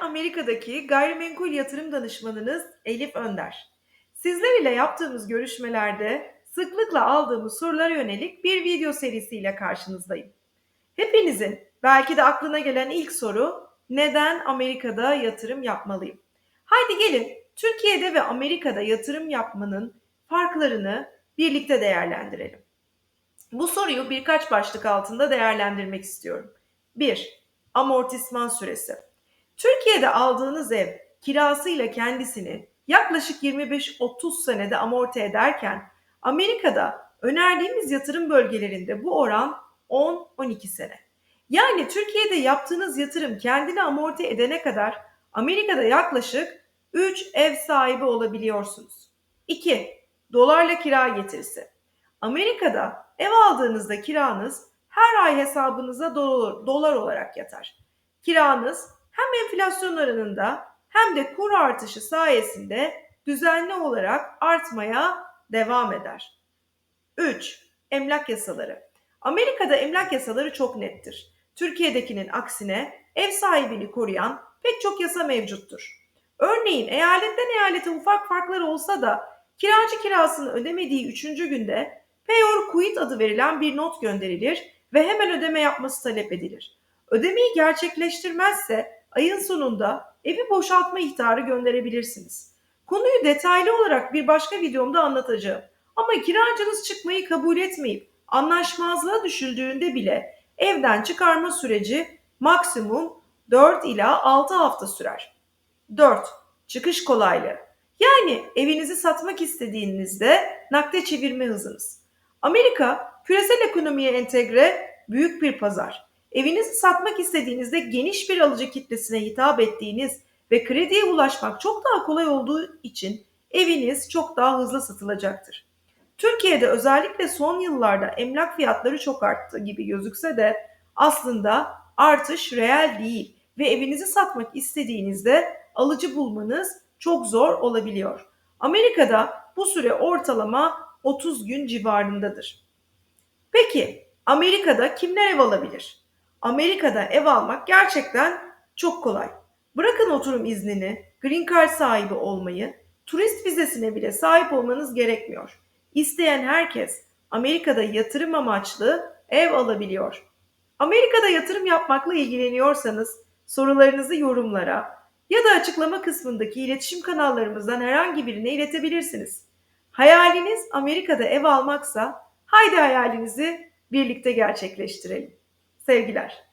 Amerika'daki gayrimenkul yatırım danışmanınız Elif Önder. Sizler ile yaptığımız görüşmelerde sıklıkla aldığımız sorulara yönelik bir video serisiyle karşınızdayım. Hepinizin belki de aklına gelen ilk soru neden Amerika'da yatırım yapmalıyım? Haydi gelin Türkiye'de ve Amerika'da yatırım yapmanın farklarını birlikte değerlendirelim. Bu soruyu birkaç başlık altında değerlendirmek istiyorum. 1. Amortisman süresi. Türkiye'de aldığınız ev kirasıyla kendisini yaklaşık 25-30 senede amorti ederken Amerika'da önerdiğimiz yatırım bölgelerinde bu oran 10-12 sene. Yani Türkiye'de yaptığınız yatırım kendini amorti edene kadar Amerika'da yaklaşık 3 ev sahibi olabiliyorsunuz. 2. Dolarla kira getirisi. Amerika'da ev aldığınızda kiranız her ay hesabınıza dolar, dolar olarak yatar. Kiranız hem enflasyon oranında hem de kur artışı sayesinde düzenli olarak artmaya devam eder. 3. Emlak yasaları. Amerika'da emlak yasaları çok nettir. Türkiye'dekinin aksine ev sahibini koruyan pek çok yasa mevcuttur. Örneğin eyaletten eyalete ufak farklar olsa da kiracı kirasını ödemediği 3. günde payor quit adı verilen bir not gönderilir ve hemen ödeme yapması talep edilir. Ödemeyi gerçekleştirmezse ayın sonunda evi boşaltma ihtarı gönderebilirsiniz. Konuyu detaylı olarak bir başka videomda anlatacağım. Ama kiracınız çıkmayı kabul etmeyip anlaşmazlığa düşüldüğünde bile evden çıkarma süreci maksimum 4 ila 6 hafta sürer. 4. Çıkış kolaylığı. Yani evinizi satmak istediğinizde nakde çevirme hızınız. Amerika küresel ekonomiye entegre büyük bir pazar. Evinizi satmak istediğinizde geniş bir alıcı kitlesine hitap ettiğiniz ve krediye ulaşmak çok daha kolay olduğu için eviniz çok daha hızlı satılacaktır. Türkiye'de özellikle son yıllarda emlak fiyatları çok arttı gibi gözükse de aslında artış reel değil ve evinizi satmak istediğinizde alıcı bulmanız çok zor olabiliyor. Amerika'da bu süre ortalama 30 gün civarındadır. Peki Amerika'da kimler ev alabilir? Amerika'da ev almak gerçekten çok kolay. Bırakın oturum iznini, green card sahibi olmayı, turist vizesine bile sahip olmanız gerekmiyor. İsteyen herkes Amerika'da yatırım amaçlı ev alabiliyor. Amerika'da yatırım yapmakla ilgileniyorsanız sorularınızı yorumlara ya da açıklama kısmındaki iletişim kanallarımızdan herhangi birine iletebilirsiniz. Hayaliniz Amerika'da ev almaksa haydi hayalinizi birlikte gerçekleştirelim. Sevgiler.